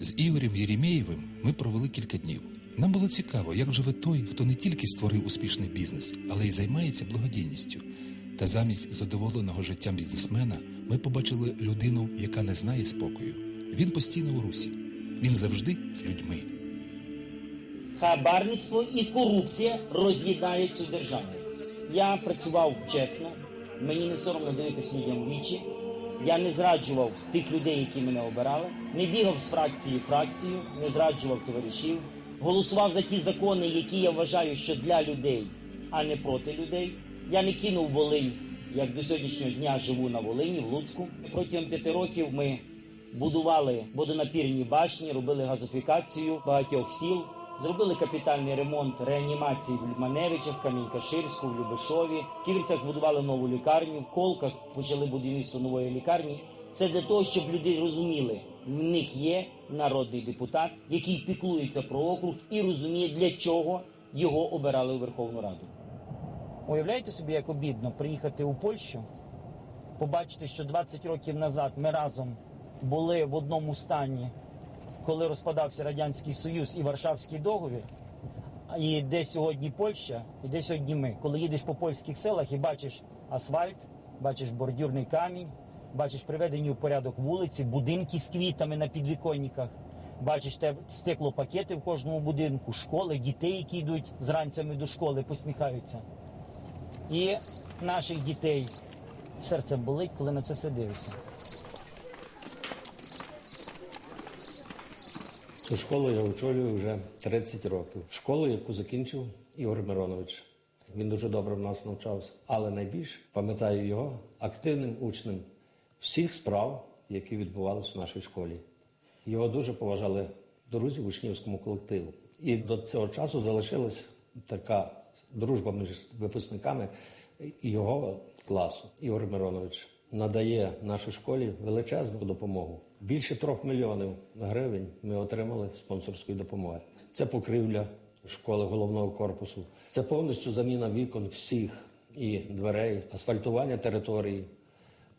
З Ігорем Єремєєвим ми провели кілька днів. Нам було цікаво, як живе той, хто не тільки створив успішний бізнес, але й займається благодійністю. Та замість задоволеного життям бізнесмена ми побачили людину, яка не знає спокою. Він постійно у русі. Він завжди з людьми. Хабарництво і корупція роз'їдають цю державу. Я працював чесно, мені не соромно дивитися людям вічі. Я не зраджував тих людей, які мене обирали, не бігав з фракції в фракцію, не зраджував товаришів, голосував за ті закони, які я вважаю, що для людей, а не проти людей. Я не кинув Волинь, як до сьогоднішнього дня живу на Волині, в Луцьку. Протягом п'яти років ми будували водонапірні башні, робили газифікацію багатьох сіл, зробили капітальний ремонт реанімації в Маневичах, Камінь-Каширську, в Любешові. В Ківерцях збудували нову лікарню, в Колках почали будівництво нової лікарні. Це для того, щоб люди розуміли, в них є народний депутат, який піклується про округ і розуміє, для чого його обирали у Верховну Раду. Уявляєте собі, як обідно приїхати у Польщу, побачити, що 20 років назад ми разом були в одному стані, коли розпадався Радянський Союз і Варшавський договір, і де сьогодні Польща, і де сьогодні ми. Коли їдеш по польських селах і бачиш асфальт, бачиш бордюрний камінь, бачиш приведені у порядок вулиці, будинки з квітами на підвіконниках, бачиш те стеклопакети в кожному будинку, школи, дітей, які йдуть з ранцями до школи, посміхаються. І наших дітей серце болить, коли на це все дивишся. Цю школу я очолюю вже 30 років. Школу, яку закінчив Ігор Миронович. Він дуже добре в нас навчався, але найбільше пам'ятаю його активним учнем всіх справ, які відбувалися в нашій школі. Його дуже поважали друзі в учнівському колективу. І до цього часу залишилась така дружба між випускниками його класу. Ігор Миронович надає нашій школі величезну допомогу. Більше трьох мільйонів гривень ми отримали спонсорської допомоги. Це покрівля школи головного корпусу, це повністю заміна вікон всіх і дверей, асфальтування території.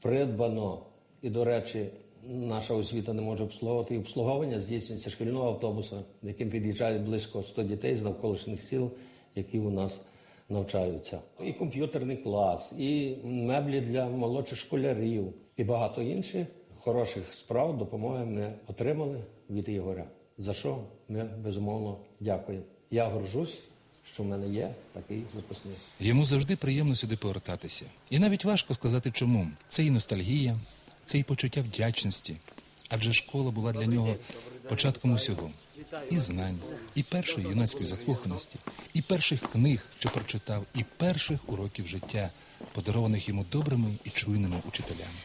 Придбано і, до речі, наша освіта не може обслуговувати. І обслуговування здійснюється шкільного автобуса, яким під'їжджають близько 100 дітей з навколишніх сіл, які у нас навчаються. І комп'ютерний клас, і меблі для молодших школярів, і багато інших хороших справ допомоги ми отримали від Ігоря. За що ми безумовно дякуємо. Я горжусь, що в мене є такий випускник. Йому завжди приємно сюди повертатися. І навіть важко сказати чому. Це і ностальгія, це і почуття вдячності. Адже школа була для нього початком усього. І знань, і першої юнацької закоханості, і перших книг, що прочитав, і перших уроків життя, подарованих йому добрими і чуйними учителями.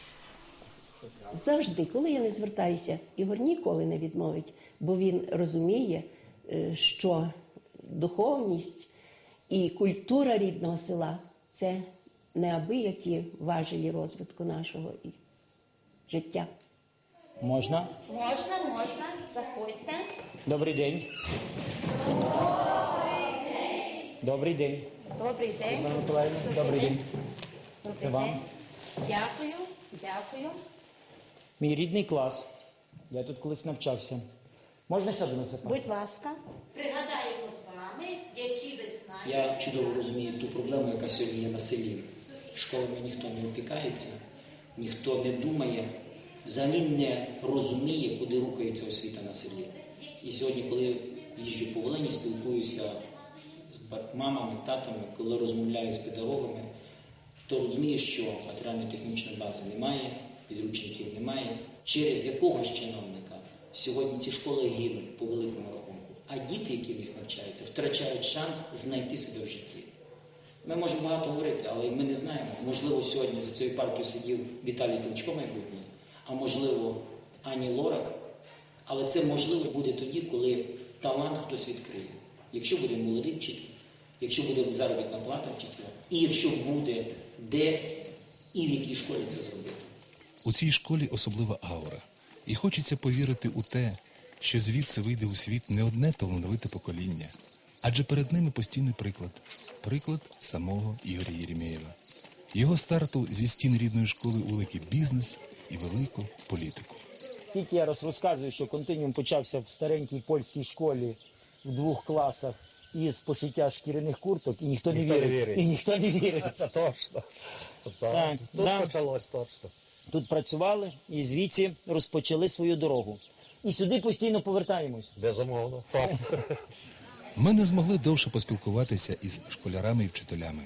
Завжди, коли я не звертаюся, Ігор ніколи не відмовить, бо він розуміє, е, що духовність і культура рідного села це неабиякі важелі розвитку нашого і життя. Можна? Можна, можна, заходьте. Добрий день. Добрий день. Добрий день. Івана Миколаївна, добрий день. Добрий Це вам? день. Дякую, дякую. Мій рідний клас. Я тут колись навчався. Можна сяду на запах? Будь ласка. Пригадаємо з вами, які ви знаєте. Я чудово розумію ту проблему, яка сьогодні є на селі. Школами ніхто не опікається, ніхто не думає, взагалі не розуміє, куди рухається освіта на селі. І сьогодні, коли їжджу по Волині, спілкуюся з мамами, татами, коли розмовляю з педагогами, то розумію, що матеріально-технічної бази немає, підручників немає. Через якогось чиновника сьогодні ці школи гинуть по великому рахунку, а діти, які в них навчаються, втрачають шанс знайти себе в житті. Ми можемо багато говорити, але ми не знаємо. Можливо, сьогодні за цією партією сидів Віталій Кличко майбутній, а можливо, Ані Лорак. Але це можливо буде тоді, коли талант хтось відкриє. Якщо буде молодий вчитель, якщо буде заробітна плата вчителя, і якщо буде де і в якій школі це зробити. У цій школі особлива аура. І хочеться повірити у те, що звідси вийде у світ не одне талановите покоління, адже перед ними постійний приклад приклад самого Ігоря Єремєєва, його старту зі стін рідної школи у великий бізнес і велику політику. Скільки я раз розказую, що континіум почався в старенькій польській школі в двох класах із пошиття шкіряних курток, і ніхто, Ніхто не не вірить. вірить. І ніхто не вірить. Це точно. Так, Тут да. почалось точно. Тут працювали і звідси розпочали свою дорогу. І сюди постійно повертаємось. Безумовно. Ми не змогли довше поспілкуватися із школярами і вчителями,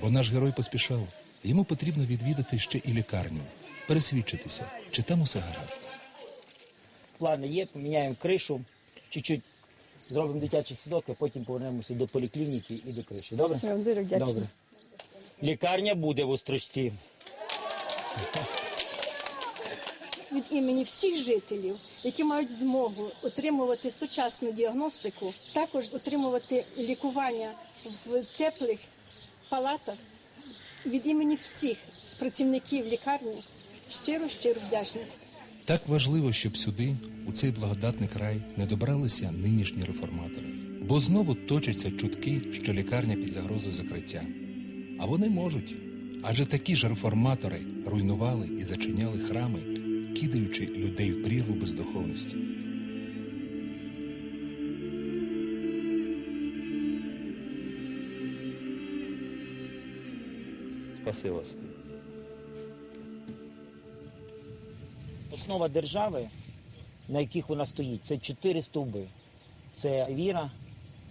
бо наш герой поспішав. Йому потрібно відвідати ще і лікарню, пересвідчитися, чи там усе гаразд. Плани є, поміняємо кришу, чуть-чуть зробимо дитячий садок, а потім повернемося до поліклініки і до криші. Добре? Я вам дуже вдячна. Добре. Лікарня буде в Острочці. Від імені всіх жителів, які мають змогу отримувати сучасну діагностику, також отримувати лікування в теплих палатах. Від імені всіх працівників лікарні щиро щиро вдячна. Так важливо, щоб сюди, у цей благодатний край, не добралися нинішні реформатори, бо знову точаться чутки, що лікарня під загрозою закриття. А вони можуть, адже такі ж реформатори руйнували і зачиняли храми, кидаючи людей в прірву бездуховності. Спасибо. вас. Основа держави, на яких вона стоїть, це чотири стовби: це віра,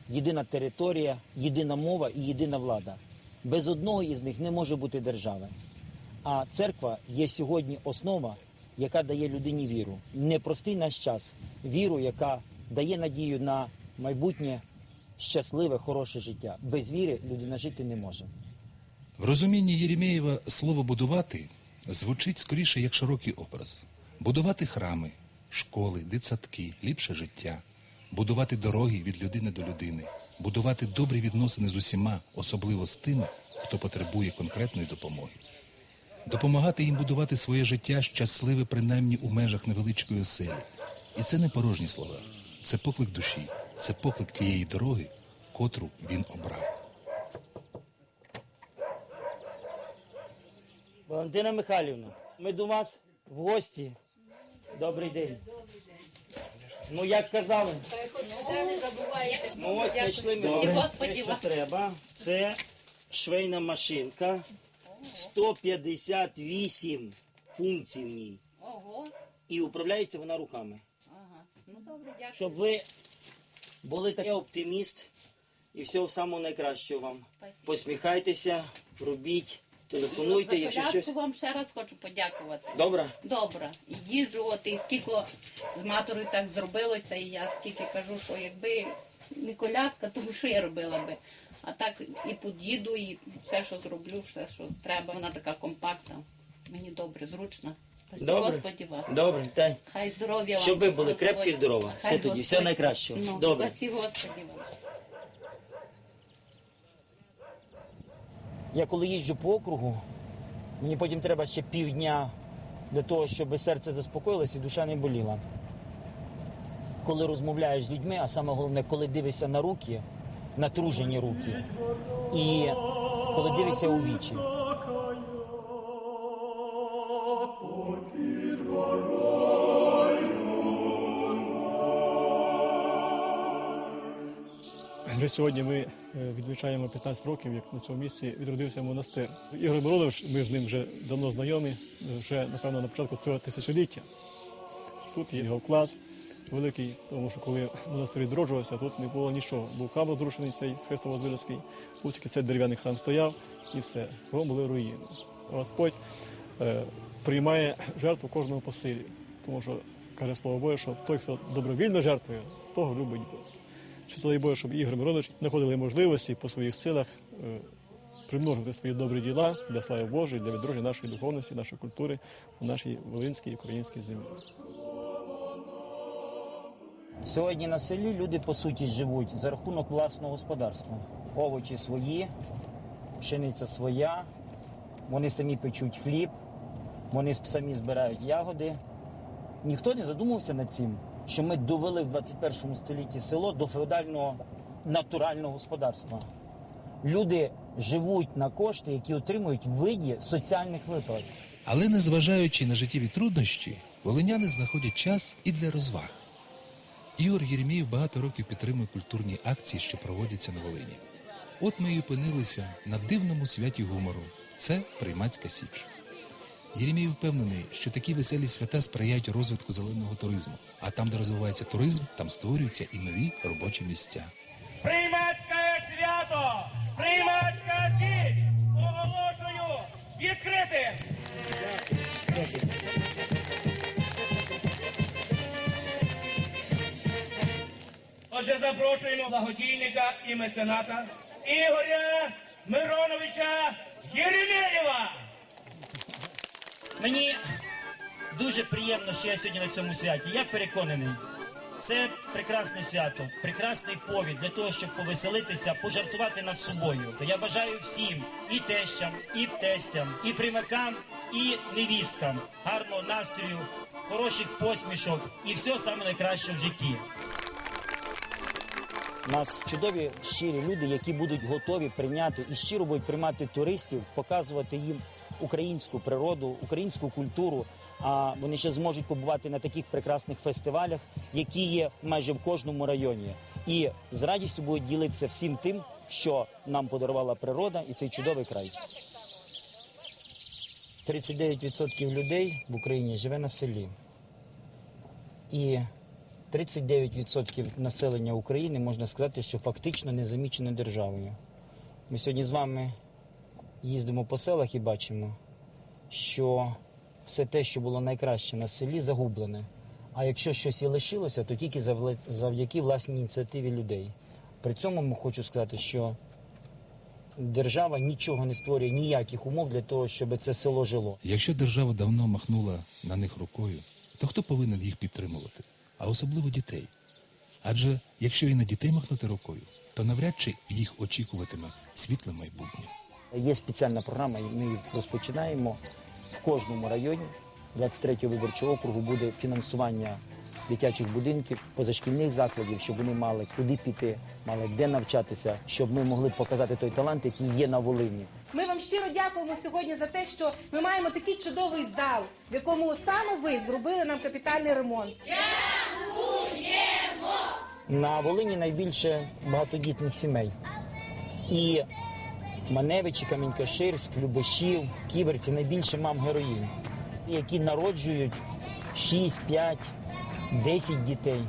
єдина територія, єдина мова і єдина влада. Без одного із них не може бути держави. А церква є сьогодні основа, яка дає людині віру. Непростий наш час, віру, яка дає надію на майбутнє щасливе, хороше життя. Без віри людина жити не може. В розумінні Єремєєва слово будувати звучить скоріше як широкий образ: будувати храми, школи, дитсадки, ліпше життя, будувати дороги від людини до людини, будувати добрі відносини з усіма, особливо з тими, хто потребує конкретної допомоги. Допомагати їм будувати своє життя щасливе, принаймні у межах невеличкої оселі. І це не порожні слова, це поклик душі, це поклик тієї дороги, котру він обрав. Валентина Михайлівна, ми до вас в гості. Добрий день. Ну, як казали, ну ось знайшли ми те, що треба. Це швейна машинка. 158 функцій в ній. Ого, І управляється вона руками. ага. Ну добре, дякую. Щоб ви були такий оптиміст і всього самого найкращого вам. Посміхайтеся, робіть, телефонуйте, За якщо коляску щось. вам ще раз хочу подякувати. Добре? Добре, і їжджу, от і скільки з маторою так зробилося, і я скільки кажу, що якби не коляска, то що я робила би. А так і под'їду, і все, що зроблю, все, що треба. Вона така компактна. Мені добре, зручно. Добре. Господі вас. Добре, так. Хай здоров'я вам. Щоб ви були Господь. крепкі і здорові. Все Хай тоді, Господь- всього найкращого. Ну, Добре. Господі вам. Я коли їжджу по округу, мені потім треба ще півдня для того, щоб серце заспокоїлося і душа не боліла. Коли розмовляєш з людьми, а саме головне, коли дивишся на руки, натружені руки, і коли дивишся у вічі. Вже сьогодні ми е, відмічаємо 15 років, як на цьому місці відродився монастир. Ігор Миронович, ми з ним вже давно знайомі, вже напевно на початку цього тисячоліття. Тут є його вклад великий, тому що коли монастир відроджувався, тут не було нічого. Був храм розрушений цей Христово-Возвилівський, був тільки цей дерев'яний храм стояв і все. Кругом були руїни. Господь е, приймає жертву кожного по силі, тому що каже слово Боже, що той, хто добровільно жертвує, того любить Бог. Чи дай Боже, щоб Ігор Миронович знаходили можливості по своїх силах е, примножити свої добрі діла для слави Божої, для відродження нашої духовності, нашої культури у нашій волинській і українській землі. Сьогодні на селі люди по суті живуть за рахунок власного господарства. Овочі свої, пшениця своя, вони самі печуть хліб, вони самі збирають ягоди. Ніхто не задумався над цим, що ми довели в 21 столітті село до феодального натурального господарства. Люди живуть на кошти, які отримують в виді соціальних виплат. Але незважаючи на життєві труднощі, волиняни знаходять час і для розваг. Ігор Єремєєв багато років підтримує культурні акції, що проводяться на Волині. От ми і опинилися на дивному святі гумору. Це приймацька січ. Єремєєв впевнений, що такі веселі свята сприяють розвитку зеленого туризму. А там, де розвивається туризм, там створюються і нові робочі місця. Приймацьке свято! Приймацька січ! Оголошую відкритим! Отже, запрошуємо благодійника і мецената Ігоря Мироновича Єремєєва! Мені дуже приємно, що я сьогодні на цьому святі. Я переконаний, це прекрасне свято, прекрасний повід для того, щоб повеселитися, пожартувати над собою. То я бажаю всім і тещам, і тестям, і примакам, і невісткам гарного настрою, хороших посмішок і все саме найкраще в житті. У нас чудові щирі люди, які будуть готові прийняти і щиро будуть приймати туристів, показувати їм українську природу, українську культуру. А вони ще зможуть побувати на таких прекрасних фестивалях, які є майже в кожному районі, і з радістю будуть ділитися всім тим, що нам подарувала природа і цей чудовий край. 39% людей в Україні живе на селі. І 39% населення України можна сказати, що фактично не замічено державою. Ми сьогодні з вами їздимо по селах і бачимо, що все те, що було найкраще на селі, загублене. А якщо щось і лишилося, то тільки завдяки власній ініціативі людей. При цьому хочу сказати, що держава нічого не створює, ніяких умов для того, щоб це село жило. Якщо держава давно махнула на них рукою, то хто повинен їх підтримувати? А особливо дітей. Адже якщо і на дітей махнути рукою, то навряд чи їх очікуватиме світле майбутнє. Є спеціальна програма, ми її розпочинаємо в кожному районі. 23-го виборчого округу буде фінансування дитячих будинків, позашкільних закладів, щоб вони мали куди піти, мали де навчатися, щоб ми могли показати той талант, який є на Волині. Ми вам щиро дякуємо сьогодні за те, що ми маємо такий чудовий зал, в якому саме ви зробили нам капітальний ремонт. На Волині найбільше багатодітних сімей. І Маневичі, Камінькаширськ, Любешів, Ківерці найбільше мам героїнь, які народжують 6, 5, 10 дітей.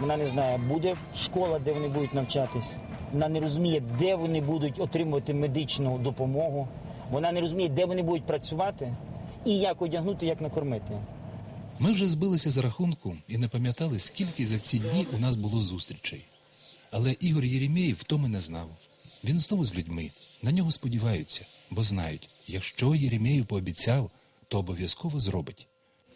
Вона не знає, буде школа, де вони будуть навчатись. Вона не розуміє, де вони будуть отримувати медичну допомогу. Вона не розуміє, де вони будуть працювати і як одягнути, як накормити. Ми вже збилися з рахунку і не пам'ятали, скільки за ці дні у нас було зустрічей. Але Ігор Єремєєв втоми не знав. Він знову з людьми. На нього сподіваються, бо знають, якщо Єремєєв пообіцяв, то обов'язково зробить.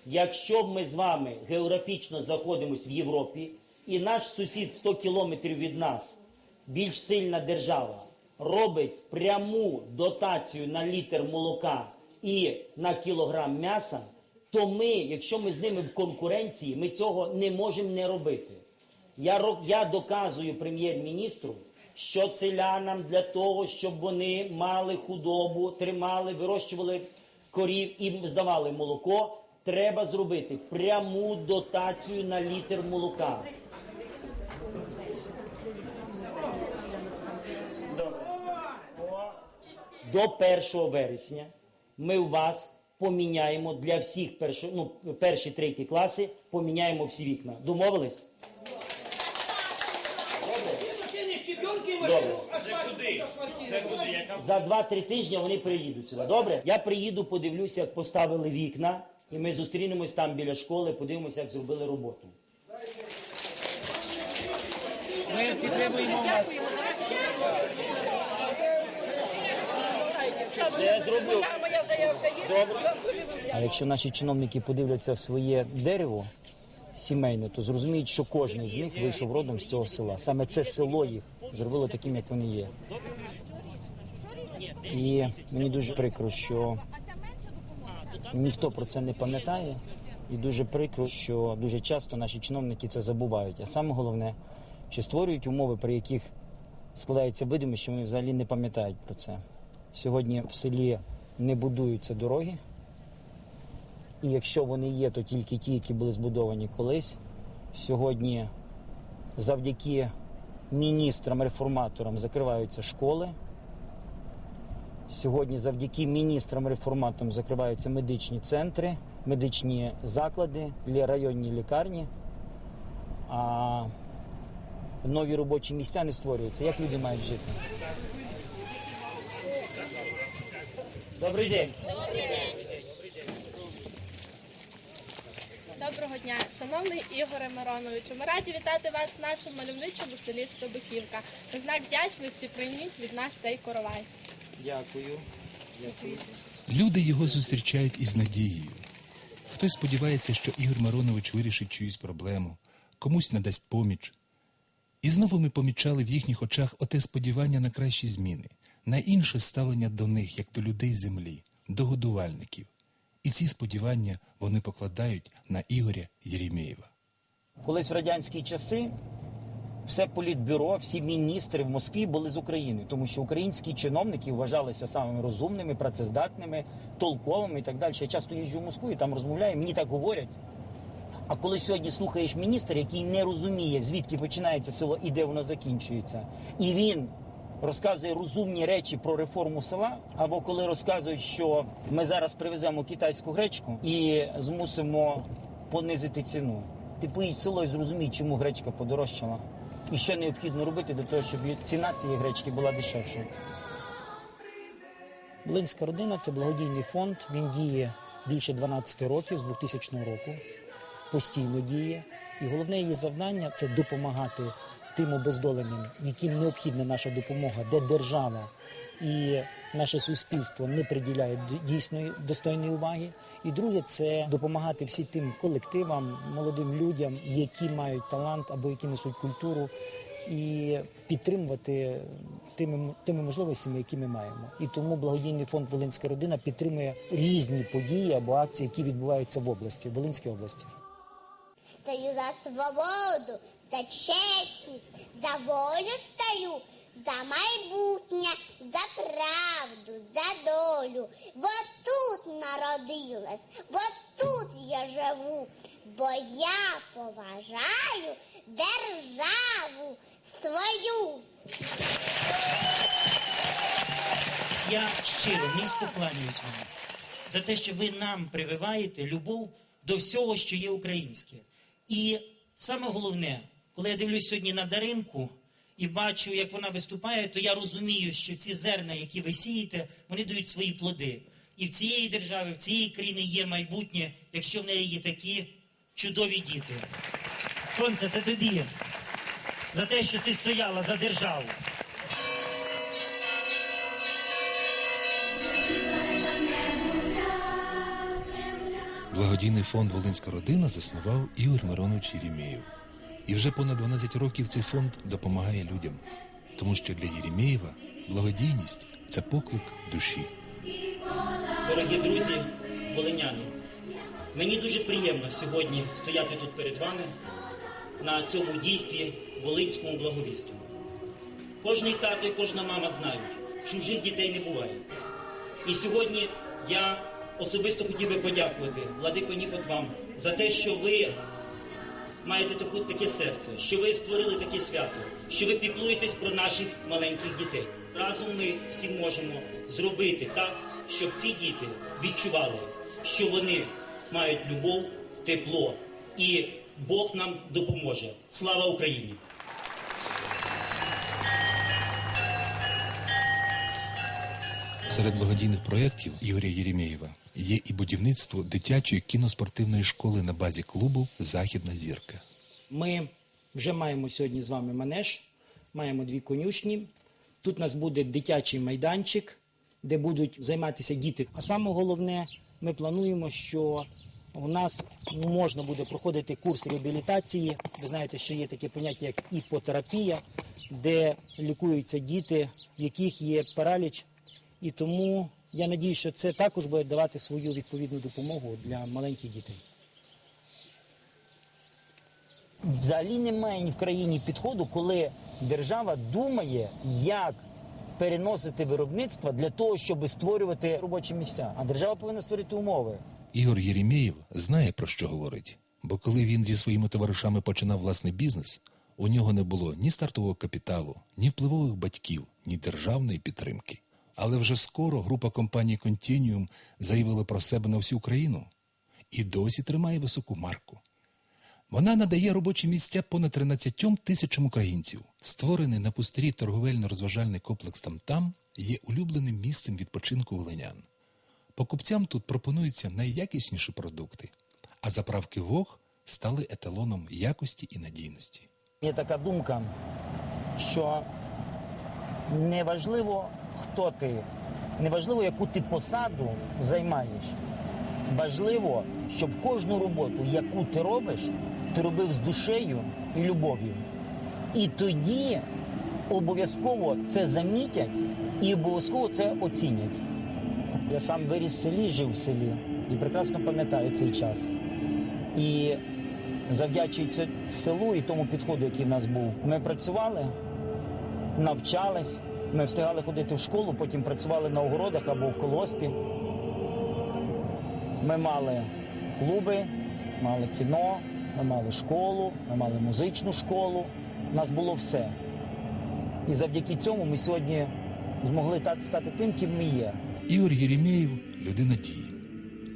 Якщо б ми з вами географічно знаходимося в Європі, і наш сусід 100 кілометрів від нас, більш сильна держава, робить пряму дотацію на літр молока і на кілограм м'яса, то ми, якщо ми з ними в конкуренції, ми цього не можемо не робити. Я, я доказую прем'єр-міністру, що селянам для того, щоб вони мали худобу, тримали, вирощували корів і здавали молоко, треба зробити пряму дотацію на літр молока. До 1 вересня ми у вас поміняємо для всіх першо, ну, перші треті класи, поміняємо всі вікна. Домовились? Добре. За 2-3 тижні вони приїдуть сюди. Добре? Я приїду, подивлюся, як поставили вікна, і ми зустрінемось там біля школи, подивимося, як зробили роботу. Ми підтримуємо вас. Все зроблю. Добре. А якщо наші чиновники подивляться в своє дерево сімейне, то зрозуміють, що кожен з них вийшов родом з цього села. Саме це село їх зробило таким, як вони є. І мені дуже прикро, що ніхто про це не пам'ятає. І дуже прикро, що дуже часто наші чиновники це забувають. А саме головне, що створюють умови, при яких складається видимість, що вони взагалі не пам'ятають про це. Сьогодні в селі не будуються дороги, І якщо вони є, то тільки ті, які були збудовані колись. Сьогодні завдяки міністрам-реформаторам закриваються школи. Сьогодні завдяки міністрам-реформаторам закриваються медичні центри, медичні заклади, районні лікарні. А нові робочі місця не створюються. Як люди мають жити? Добрий день. Доброго дня, шановний Ігоре Мироновичу. Ми раді вітати вас в нашому мальовничому селі Стобихівка. На знак вдячності прийміть від нас цей коровай. Дякую. Дякую. Люди його зустрічають із надією. Хтось сподівається, що Ігор Миронович вирішить чиюсь проблему, комусь надасть поміч. І знову ми помічали в їхніх очах оте сподівання на кращі зміни, на інше ставлення до них, як до людей землі, до годувальників. І ці сподівання вони покладають на Ігоря Єремєєва. Колись в радянські часи все політбюро, всі міністри в Москві були з України, тому що українські чиновники вважалися самими розумними, працездатними, толковими і так далі. Я часто їжджу в Москву і там розмовляю, мені так говорять. А коли сьогодні слухаєш міністра, який не розуміє, звідки починається село і де воно закінчується, і він розказує розумні речі про реформу села, або коли розказують, що ми зараз привеземо китайську гречку і змусимо понизити ціну. Ти поїдь в село і зрозумій, чому гречка подорожчала. І що необхідно робити для того, щоб ціна цієї гречки була дешевшою. Блинська родина це благодійний фонд. Він діє більше 12 років з 2000 року. Постійно діє. І головне її завдання це допомагати тим обездоленим, яким необхідна наша допомога, де держава і наше суспільство не приділяють дійсної достойної уваги. І друге, це допомагати всім тим колективам, молодим людям, які мають талант або які несуть культуру, і підтримувати тими, тими можливостями, які ми маємо. І тому благодійний фонд Волинська родина підтримує різні події або акції, які відбуваються в області, в Волинській області. Стою за свободу, за чесність, за волю стою, за майбутнє, за правду, за долю. Бо тут народилась, бо тут я живу, бо я поважаю державу свою. Я щиро низько кланяюсь вам за те, що ви нам прививаєте любов до всього, що є українське. І саме головне, коли я дивлюсь сьогодні на Даринку і бачу, як вона виступає, то я розумію, що ці зерна, які ви сієте, вони дають свої плоди. І в цієї держави, в цієї країни є майбутнє, якщо в неї є такі чудові діти. Сонце, це тобі. За те, що ти стояла за державу. Благодійний фонд Волинська родина заснував Ігор Миронович Єремєєв. І вже понад 12 років цей фонд допомагає людям, тому що для Єремєєва благодійність це поклик душі. Дорогі друзі, волиняни, мені дуже приємно сьогодні стояти тут перед вами на цьому дійстві Волинському благовісту. Кожний тато і кожна мама знають, чужих дітей не буває. І сьогодні я особисто хотів би подякувати Владико Ніфот вам за те, що ви маєте таку, таке серце, що ви створили таке свято, що ви піклуєтесь про наших маленьких дітей. Разом ми всі можемо зробити так, щоб ці діти відчували, що вони мають любов, тепло, і Бог нам допоможе. Слава Україні! Серед благодійних проєктів Ігоря Єремєєва є і будівництво дитячої кіноспортивної школи на базі клубу Західна зірка. Ми вже маємо сьогодні з вами манеж, маємо дві конюшні. Тут у нас буде дитячий майданчик, де будуть займатися діти. А саме головне, ми плануємо, що у нас можна буде проходити курс реабілітації. Ви знаєте, що є таке поняття, як іпотерапія, де лікуються діти, в яких є параліч. І тому я надію, що це також буде давати свою відповідну допомогу для маленьких дітей. Взагалі немає ні в країні підходу, коли держава думає, як переносити виробництво для того, щоб створювати робочі місця. А держава повинна створити умови. Ігор Єремєєв знає про що говорить, бо коли він зі своїми товаришами починав власний бізнес, у нього не було ні стартового капіталу, ні впливових батьків, ні державної підтримки. Але вже скоро група компаній Continuum заявила про себе на всю Україну і досі тримає високу марку. Вона надає робочі місця понад 13 тисячам українців. Створений на пустирі торговельно-розважальний комплекс «Там-Там» є улюбленим місцем відпочинку волинян. Покупцям тут пропонуються найякісніші продукти, а заправки ВОГ стали еталоном якості і надійності. Є така думка, що неважливо, хто ти, неважливо, яку ти посаду займаєш. Важливо, щоб кожну роботу, яку ти робиш, ти робив з душею і любов'ю. І тоді обов'язково це замітять і обов'язково це оцінять. Я сам виріс в селі, жив в селі і прекрасно пам'ятаю цей час. І завдячуючи селу і тому підходу, який в нас був, ми працювали, навчались, ми встигали ходити в школу, потім працювали на огородах або в колоспі. Ми мали клуби, мали кіно, ми мали школу, ми мали музичну школу. У нас було все. І завдяки цьому ми сьогодні змогли стати тим, ким ми є. Ігор Єремєєв людина дії,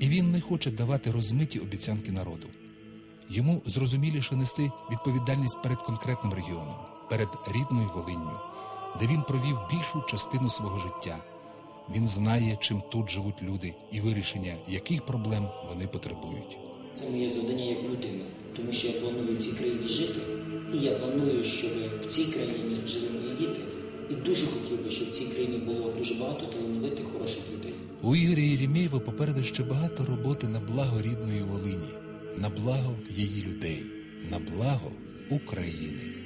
і він не хоче давати розмиті обіцянки народу. Йому зрозуміліше нести відповідальність перед конкретним регіоном, перед рідною Волинню, де він провів більшу частину свого життя. Він знає, чим тут живуть люди і вирішення яких проблем вони потребують. Це моє завдання як людина, тому що я планую в цій країні жити, і я планую, щоб в цій країні жили мої діти. І дуже хотів би, щоб в цій країні було дуже багато талановитих, хороших людей. У Ігоря Єремєєва попереду ще багато роботи на благо рідної Волині, на благо її людей, на благо України.